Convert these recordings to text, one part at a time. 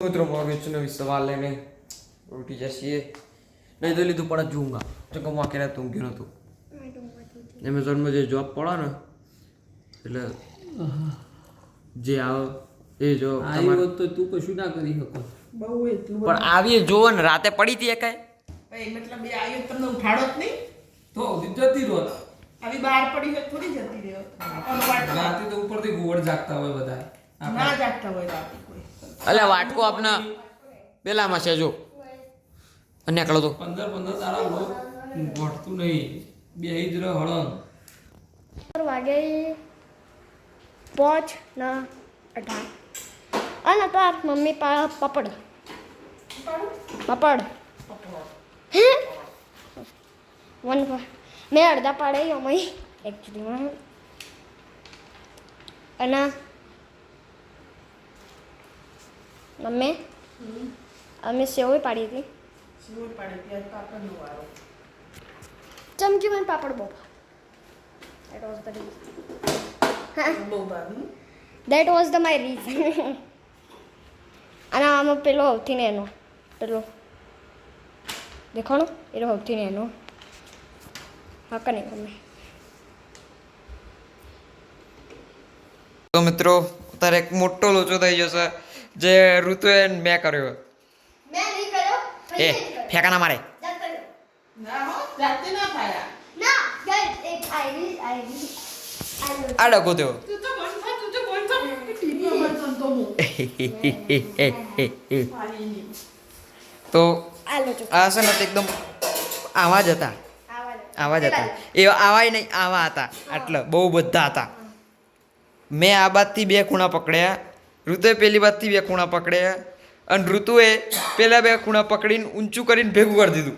મિત્રો મોર્ગેજ નો સવાલ લઈને ઉઠી જશે નહીં તો લીધું પણ જૂંગા. તો કે હું આખી રાત ઊંઘ્યો નહોતું એમેઝોનમાં જે જોબ પડે ને એટલે જે આવે એ જો આવી હોત તો તું કશું ના કરી શકો. બહુ એટલું પણ આવી જોવો ને રાતે પડી હતી એકાય ભાઈ મતલબ એ આવી તમને ઉઠાડો જ નહીં. તો જતી રહો આવી બહાર પડી હોય થોડી જતી રહ્યો રાતે તો ઉપરથી ગોળ જાગતા હોય બધા ના જાગતા હોય રાતે કોઈ વાટકો આપના. પેલામાં છે જો. અને એકલો તો. પંદર પંદર તારા લો. ઘટતું નહીં. બે જ રહે હળંગ ચાર વાગે પાંચ ના અઢાર. અને તાર મમ્મી પા પપડ. પપડ. હે? વન મેં અડધા પાડે અમે એકચ્યુઅલીમાં અને મમ્મી? અમે સેવઈ પાડી હતી. સિવોય પાડે પાપડનો ચમચી મને પાપડ બહુ That was the reason. બહુ ભાવી That was the my reason. અને આમાં પેલો સૌથી ને એનો પેલો. દેખાણો? એનો સૌથી ને એનો. હા કને ગમે તો મિત્રો તારે એક મોટો લોચો થઈ જશે. જે ઋતુએ ને મેં કર્યો. મેં નહીં કર્યો એ ફેંકાના મારે. ના મારે આ ડકો તો તો આ છે ને એકદમ આવા જ હતા. આવા જ હતા. એ આવાય નહીં આવા હતા. આટલા બહુ બધા હતા. મેં આ બાદથી બે ખૂણા પકડ્યા. ઋતુએ પહેલી વાતથી બે ખૂણા પકડ્યા અને ઋતુએ પહેલા બે ખૂણા પકડીને ઊંચું કરીને ભેગું કરી દીધું.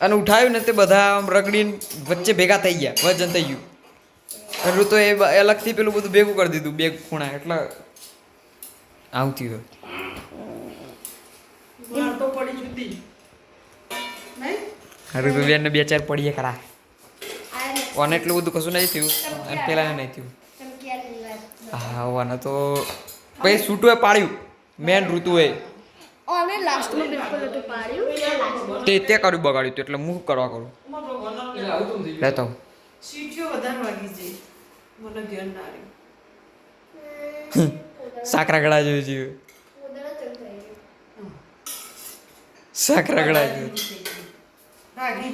અને ઉઠાવ્યું ને તે બધા આમ રગડીને વચ્ચે ભેગા થઈ ગયા વજન થઈ ગયું. અને ઋતુએ અલગથી પેલું બધું ભેગું કરી દીધું બે ખૂણા એટલે આવું થયું માર તો પડી જુદી. નહીં? ઋતુ બેનને બે ચાર પડીએ ખરા. ને ઓને એટલું બધું કશું નહીં થયું. અને પેલા નહીં થયું. હા ઓને તો પછી સૂટુએ પાડ્યું. મેન ઋતુએ. લાસ્ટમાં બિલકુલ પાડ્યું તે તે કર્યું બગાડ્યું તું એટલે હું કરવા કરું? લેતો સીટીઓ વધારે વાગી જાય મને ધ્યાન ના રહ્યું શાક રગડા જેવું છે. શાક રગડા જેવું. રાગી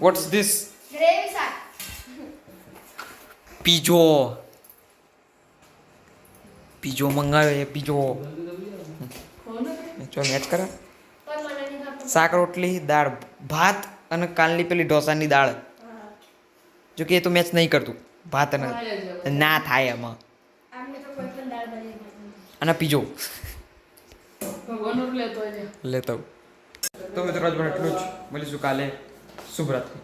વોટ્સ ધીસ ગ્રેવી શાક પીજો પીજો મંગાવ્યો એ પીજો ચો મેચ કરે શાક રોટલી દાળ ભાત અને કાલની પેલી ઢોસાની દાળ જો કે એ તો મેચ નહીં કરતું ભાત અને ના થાય એમાં અને પીજો લેતો તો મિત્રો આજ પણ એટલું જ. મળીશું કાલે. શુભરાત્રી